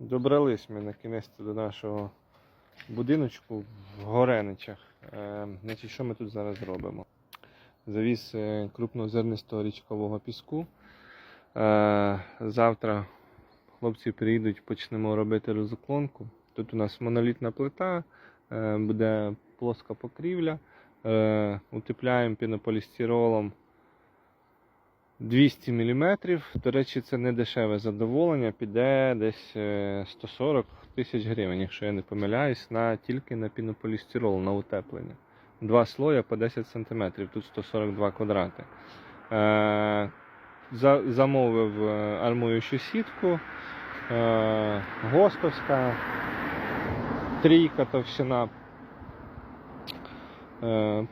Добрались ми на кінець до нашого будиночку в Гореничах. Е, значить, що ми тут зараз робимо? Завіз е, крупнозернистого річкового піску. Е, завтра хлопці приїдуть, почнемо робити розуклонку. Тут у нас монолітна плита, е, буде плоска покрівля. Е, утепляємо пінополістиролом 200 мм. До речі, це не дешеве задоволення, піде десь е, 140 тисяч гривень, якщо я не помиляюсь, на, тільки на пінополістирол, на утеплення. Два слоя по 10 см, тут 142 квадрати. Е, за, замовив е, армуючу сітку, е, гостовська, трійка товщина е,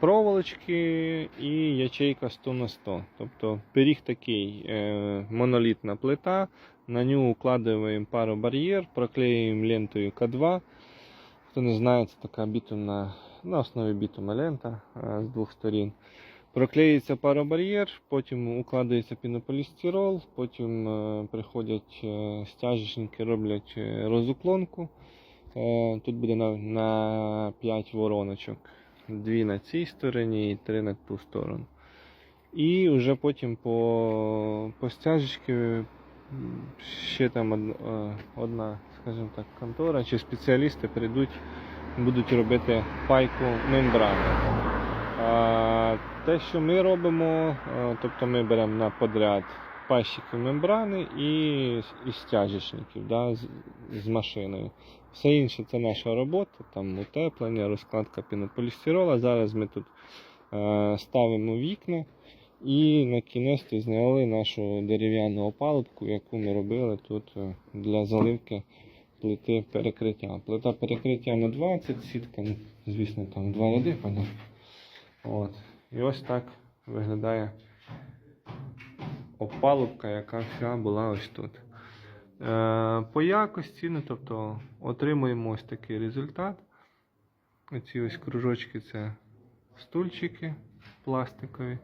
проволочки і ячейка 100 на 100. Тобто пиріг такий е, монолітна плита, на нього укладаємо паробар'єр, проклеюємо лентою К2. Хто не знає, це така бітумна, на основі бітума лента е, з двох сторін. Проклеюється паробар'єр, потім укладається пінополістирол, потім е, приходять е, стяжечники, роблять е, розуклонку. Е, тут буде на 5 вороночок. Дві на цій стороні і три на ту сторону. І вже потім по, по стяжечці ще там е, одна, скажімо так, контора чи спеціалісти прийдуть, будуть робити пайку мембрани. А, те, що ми робимо, е, тобто ми беремо на подряд пайщики мембрани і, і стяжечників да, з, з машиною. Все інше це наша робота, там утеплення, розкладка пінополістирола. Зараз ми тут е, ставимо вікна і на кінець зняли нашу дерев'яну опалубку, яку ми робили тут е, для заливки плити перекриття. Плита перекриття на 20, сітка, ну, звісно, там два ряди. От. І ось так виглядає опалубка, яка вся була ось тут. Е, по якості, ну, тобто, отримуємо ось такий результат. Оці ось кружочки це стульчики пластикові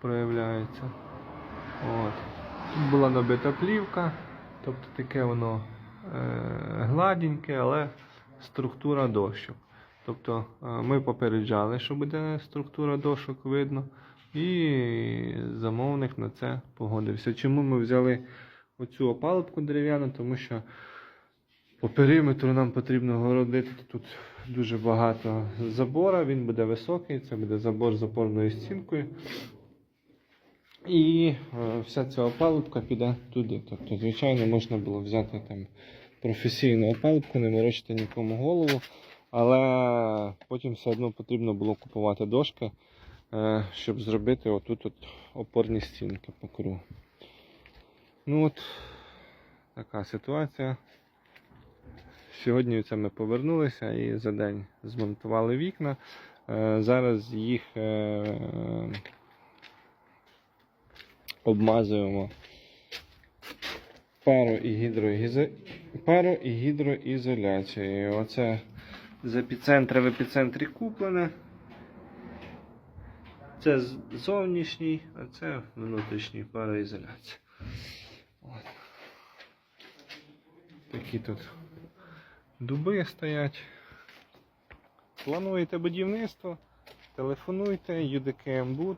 проявляються. От. Тут була набита плівка, тобто таке воно е, гладеньке, але структура дощок. Тобто е, ми попереджали, що буде структура дошок видно, і замовник на це погодився. Чому ми взяли оцю опалубку дерев'яну? Тому що по периметру нам потрібно городити тут дуже багато забора, він буде високий, це буде забор з опорною стінкою. І е, вся ця опалубка піде туди. Тобто, звичайно, можна було взяти там професійну опалубку, не морочити нікому голову. Але потім все одно потрібно було купувати дошки, щоб зробити отут от опорні стінки по кругу. Ну от така ситуація. Сьогодні це ми повернулися і за день змонтували вікна. Е, Зараз їх е, обмазуємо паро і гідроізо... і гідроізоляцією. Оце з епіцентра в епіцентрі куплене. Це зовнішній, а це внутрішній пароізоляція. От. Такі тут дуби стоять. Плануєте будівництво? Телефонуйте, UDKM Буд.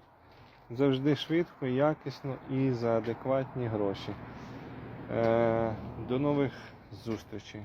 Завжди швидко, якісно і за адекватні гроші. Е, до нових зустрічей.